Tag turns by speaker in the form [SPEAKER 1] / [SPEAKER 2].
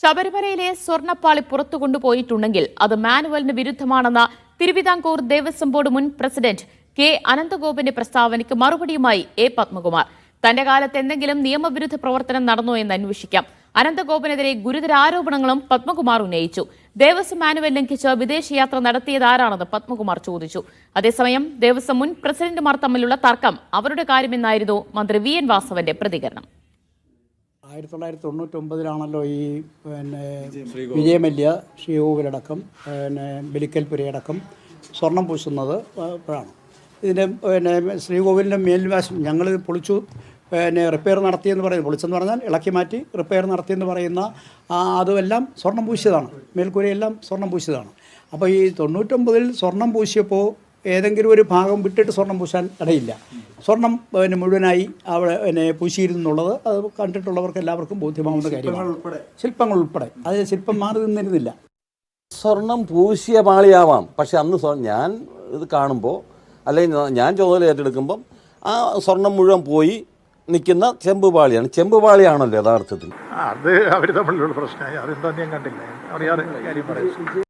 [SPEAKER 1] ശബരിമലയിലെ സ്വർണപ്പാളി പുറത്തു കൊണ്ടുപോയിട്ടുണ്ടെങ്കിൽ അത് മാനുവലിന് വിരുദ്ധമാണെന്ന തിരുവിതാംകൂർ ദേവസ്വം ബോർഡ് മുൻ പ്രസിഡന്റ് കെ അനന്തഗോപിന്റെ പ്രസ്താവനയ്ക്ക് മറുപടിയുമായി എ പത്മകുമാർ. തന്റെ കാലത്ത് എന്തെങ്കിലും നിയമവിരുദ്ധ പ്രവർത്തനം നടന്നോ എന്ന് അന്വേഷിക്കാം. അനന്തഗോപനെതിരെ ഗുരുതര ആരോപണങ്ങളും പത്മകുമാർ ഉന്നയിച്ചു. ദേവസ്വം മാനുവൽ ലംഘിച്ച് വിദേശയാത്ര നടത്തിയതാരാണെന്ന് പത്മകുമാർ ചോദിച്ചു. അതേസമയം ദേവസ്വം മുൻ പ്രസിഡന്റുമാർ തമ്മിലുള്ള തർക്കം അവരുടെ കാര്യമെന്നായിരുന്നു മന്ത്രി വി എൻ വാസവന്റെ പ്രതികരണം.
[SPEAKER 2] ആയിരത്തി തൊള്ളായിരത്തി തൊണ്ണൂറ്റൊമ്പതിലാണല്ലോ ഈ പിന്നെ വിജയമല്യ. ശ്രീകോവിലടക്കം പിന്നെ ബലിക്കൽപുരയടക്കം സ്വർണം പൂശുന്നത് അപ്പോഴാണ് ഇതിന്റെ പിന്നെ ശ്രീകോവിലിന്റെ മേൽവാശം ഞങ്ങൾ പൊളിച്ചു പിന്നെ റിപ്പയർ നടത്തിയെന്ന് പറയുന്നത് പൊളിച്ചെന്ന് പറഞ്ഞാൽ ഇളക്കി മാറ്റി റിപ്പയർ നടത്തിയെന്ന് പറയുന്ന അതുമെല്ലാം സ്വർണം പൂശിയതാണ്. മേൽക്കൂരയെല്ലാം സ്വർണം പൂശിയതാണ്. അപ്പോൾ ഈ തൊണ്ണൂറ്റൊമ്പതിൽ സ്വർണം പൂശിയപ്പോൾ ഏതെങ്കിലും ഒരു ഭാഗം വിട്ടിട്ട് സ്വർണം പൂശാൻ ഇടയില്ല. സ്വർണം പിന്നെ മുഴുവനായി അവിടെ പിന്നെ പൂശിയിരുന്നുള്ളത് അത് കണ്ടിട്ടുള്ളവർക്ക് എല്ലാവർക്കും ബോധ്യമാവുന്ന കാര്യമാണ്. ശില്പങ്ങൾ ഉൾപ്പെടെ. അത് ശില്പം മാറി നിന്നിരുന്നില്ല.
[SPEAKER 3] സ്വർണം പൂശിയ പാളിയാവാം. പക്ഷെ അന്ന് ഞാൻ ഇത് കാണുമ്പോൾ അല്ലെങ്കിൽ ഞാൻ ചുമതല ഏറ്റെടുക്കുമ്പം ആ സ്വർണം മുഴുവൻ പോയി നിൽക്കുന്ന ചെമ്പ് പാളിയാണ്. ചെമ്പ് പാളിയാണല്ലോ യഥാർത്ഥത്തിൽ.
[SPEAKER 4] അത് അവർ തമ്മിലുള്ള പ്രശ്നമായി. അതെന്താ ഞാൻ കണ്ടില്ല. അറിയാതെ കാര്യം പറയാം